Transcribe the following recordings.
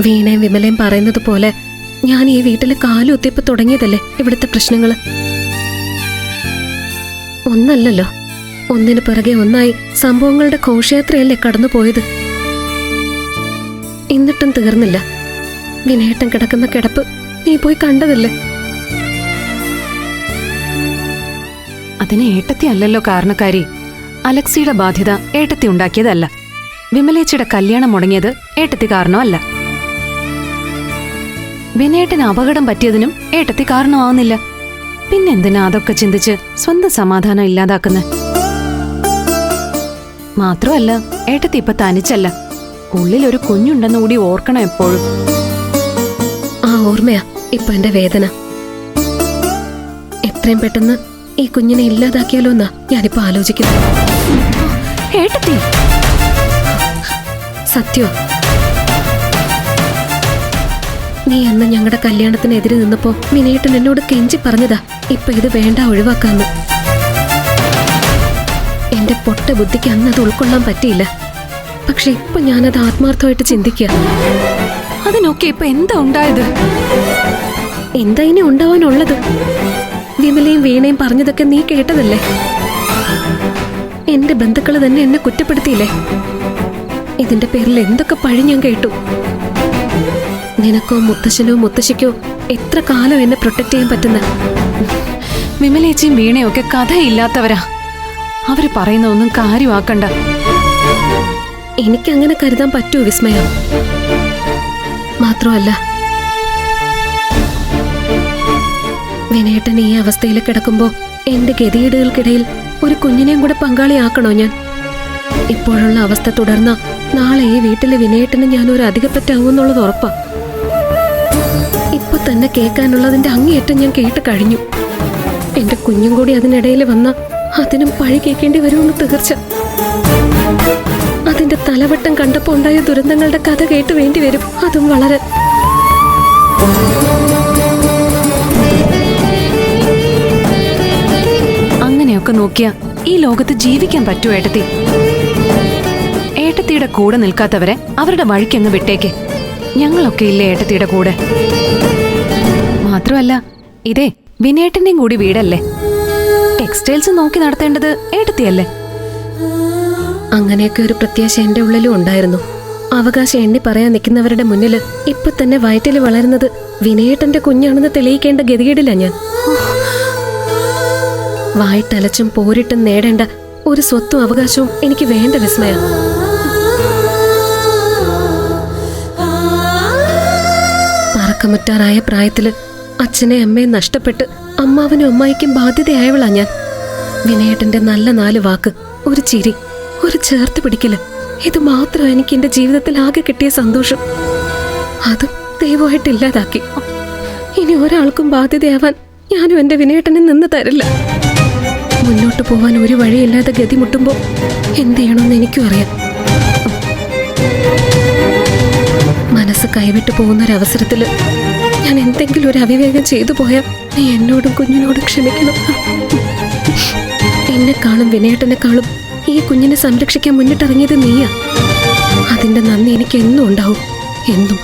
വീണയും വിമലയും പറയുന്നത് പോലെ ഞാൻ ഈ വീട്ടിൽ കാലുത്തിയപ്പോ തുടങ്ങിയതല്ലേ ഇവിടുത്തെ പ്രശ്നങ്ങൾ ഒന്നല്ലല്ലോ. ഒന്നിനു പിറകെ ഒന്നായി സംഭവങ്ങളുടെ ഘോഷയാത്രയല്ലേ കടന്നു പോയത് എന്നിട്ടും തീർന്നില്ല. വിനയേട്ടൻ കിടക്കുന്ന കിടപ്പ് നീ പോയി കണ്ടതല്ലേ? അതിന് ഏട്ടത്തി അല്ലല്ലോ കാരണക്കാരി. അലക്സിയുടെ ബാധ്യത ഏട്ടത്തി ഉണ്ടാക്കിയതല്ല. വിമലേച്ചിയുടെ കല്യാണം മുടങ്ങിയത് ഏട്ടത്തി കാരണമല്ല. വിനയേട്ടന് അപകടം പറ്റിയതിനും ഏട്ടത്തി കാരണമാവുന്നില്ല. പിന്നെന്തിനാ അതൊക്കെ ചിന്തിച്ച് സ്വന്തം സമാധാനം ഇല്ലാതാക്കുന്നെ? മാത്രമല്ല ഏട്ടത്തി ഇപ്പൊ തനിച്ചല്ല. ഉള്ളിൽ ഒരു കുഞ്ഞുണ്ടെന്ന് കൂടി ഓർക്കണം എപ്പോഴും. ആ ഓർമ്മയാ. ഇപ്പൊ എന്റെ വേദന. എത്രയും പെട്ടെന്ന് ഈ കുഞ്ഞിനെ ഇല്ലാതാക്കിയാലോ എന്നാ ഞാനിപ്പോ ആലോചിക്കുന്നു ഏട്ടത്തി! സത്യോ? നീ അന്ന് ഞങ്ങളുടെ കല്യാണത്തിനെതിരെ നിന്നപ്പോ മിനിയേട്ടൻ എന്നോട് കെഞ്ചി പറഞ്ഞതാ. ഇപ്പൊ ഇത് വേണ്ട ഒഴിവാക്കാന്ന്. എന്റെ പൊട്ട ബുദ്ധിക്ക് അന്ന് അത് ഉൾക്കൊള്ളാൻ പറ്റിയില്ല. പക്ഷെ ഇപ്പൊ ഞാനത് ആത്മാർത്ഥമായിട്ട് ചിന്തിക്കുക അതിനൊക്കെ ഇപ്പൊ എന്താ ഉണ്ടായത്? എന്താ ഇനി ഉണ്ടാവാനുള്ളത്? വിമലയും വീണയും പറഞ്ഞതൊക്കെ നീ കേട്ടതല്ലേ? എന്റെ ബന്ധുക്കൾ തന്നെ എന്നെ കുറ്റപ്പെടുത്തിയില്ലേ? ഇതിന്റെ പേരിൽ എന്തൊക്കെ പഴി ഞാൻ കേട്ടു? നിനക്കോ മുത്തശ്ശനോ മുത്തശ്ശിക്കോ എത്ര കാലം എന്നെ പ്രൊട്ടക്ട് ചെയ്യാൻ പറ്റുന്ന? വിമലേച്ചിയും വീണയും ഒക്കെ കഥയില്ലാത്തവരാ. അവർ പറയുന്ന ഒന്നും കാര്യമാക്കണ്ട. എനിക്കങ്ങനെ കരുതാൻ പറ്റൂ വിസ്മയ. മാത്രമല്ല വിനയേട്ടൻ ഈ അവസ്ഥയിൽ കിടക്കുമ്പോ എന്റെ ഗതികേടുകൾക്കിടയിൽ ഒരു കുഞ്ഞിനെയും കൂടെ പങ്കാളിയാക്കണോ ഞാൻ? ഇപ്പോഴുള്ള അവസ്ഥ തുടർന്ന നാളെ ഈ വീട്ടിലെ വിനയേട്ടന് ഞാൻ ഒരു അധികപ്പറ്റാവുമെന്നുള്ളത് ഉറപ്പാ. ഇപ്പൊ തന്നെ കേൾക്കാനുള്ളതിന്റെ അങ്ങേയറ്റം ഞാൻ കേട്ട് കഴിഞ്ഞു. എന്റെ കുഞ്ഞും കൂടി അതിനിടയിൽ വന്ന അതിനും പഴി കേൾക്കേണ്ടി വരുമെന്ന് തീർച്ച അതിന്റെ തലവട്ടം കണ്ടപ്പോ ഉണ്ടായ ദുരന്തങ്ങളുടെ കഥ കേട്ട് വേണ്ടി വരും. അതും വളരെ. അങ്ങനെയൊക്കെ നോക്കിയാ ഈ ലോകത്ത് ജീവിക്കാൻ പറ്റൂ ഏട്ടത്തി? ഏട്ടത്തിയുടെ കൂടെ നിൽക്കാത്തവരെ അവരുടെ വഴിക്കങ്ങ് വിട്ടേക്ക്. ഞങ്ങളൊക്കെ ഇല്ലേ ഏട്ടത്തിയുടെ കൂടെ? മാത്രമല്ല ഇതേ വിനേട്ടന്റെയും കൂടി വീടല്ലേ? ടെക്സ്റ്റൈൽസ് നോക്കി നടത്തേണ്ടത് ഏട്ടത്തിയല്ലേ? അങ്ങനെയൊക്കെ ഒരു പ്രത്യാശ എന്റെ ഉള്ളിലും ഉണ്ടായിരുന്നു. അവകാശം എണ്ണി പറയാൻ നിൽക്കുന്നവരുടെ മുന്നിൽ ഇപ്പൊ തന്നെ വയറ്റിൽ വളരുന്നത് വിനയേട്ടന്റെ കുഞ്ഞാണെന്ന് തെളിയിക്കേണ്ട ഗതികേടില്ല ഞാൻ. വായിട്ടലച്ചും പോരിട്ടും നേടേണ്ട ഒരു സ്വത്തും അവകാശവും എനിക്ക് വേണ്ട വിസ്മയ. പറക്കമുറ്റാറായ പ്രായത്തിൽ അച്ഛനെ അമ്മയെ നഷ്ടപ്പെട്ട് അമ്മാവനും അമ്മായിക്കും ബാധ്യതയായവളാ ഞാൻ. വിനയേട്ടന്റെ നല്ല നാല് വാക്ക് ഒരു ചിരി ഒരു ചേർത്ത് പിടിക്കൽ ഇത് മാത്രം എനിക്ക് എന്റെ ജീവിതത്തിൽ ആകെ കിട്ടിയ സന്തോഷം. അതും ദൈവമായിട്ട് ഇല്ലാതാക്കി. ഇനി ഒരാൾക്കും ബാധ്യതയാവാൻ ഞാനും എന്റെ വിനയേട്ടനെ നിന്ന് തരില്ല. മുന്നോട്ട് പോവാൻ ഒരു വഴിയില്ലാതെ ഗതിമുട്ടുമ്പോൾ എന്ത് ചെയ്യണമെന്ന് എനിക്കും അറിയാം. മനസ്സ് കൈവിട്ടു പോകുന്ന ഒരവസരത്തിൽ ഞാൻ എന്തെങ്കിലും ഒരു അവിവേകം ചെയ്തു പോയാൽ നീ എന്നോടും കുഞ്ഞിനോടും ക്ഷമിക്കണം. എന്നെക്കാളും വിനയേട്ടനെക്കാളും ഈ കുഞ്ഞിനെ സംരക്ഷിക്കാൻ മുന്നിട്ടിറങ്ങിയത് നീയാ. അതിന്റെ നന്ദി എനിക്ക് എന്നും ഉണ്ടാവും. എന്നും.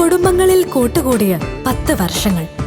കുടുംബങ്ങളിൽ കൂട്ടുകൂടിയ പത്ത് വർഷങ്ങൾ.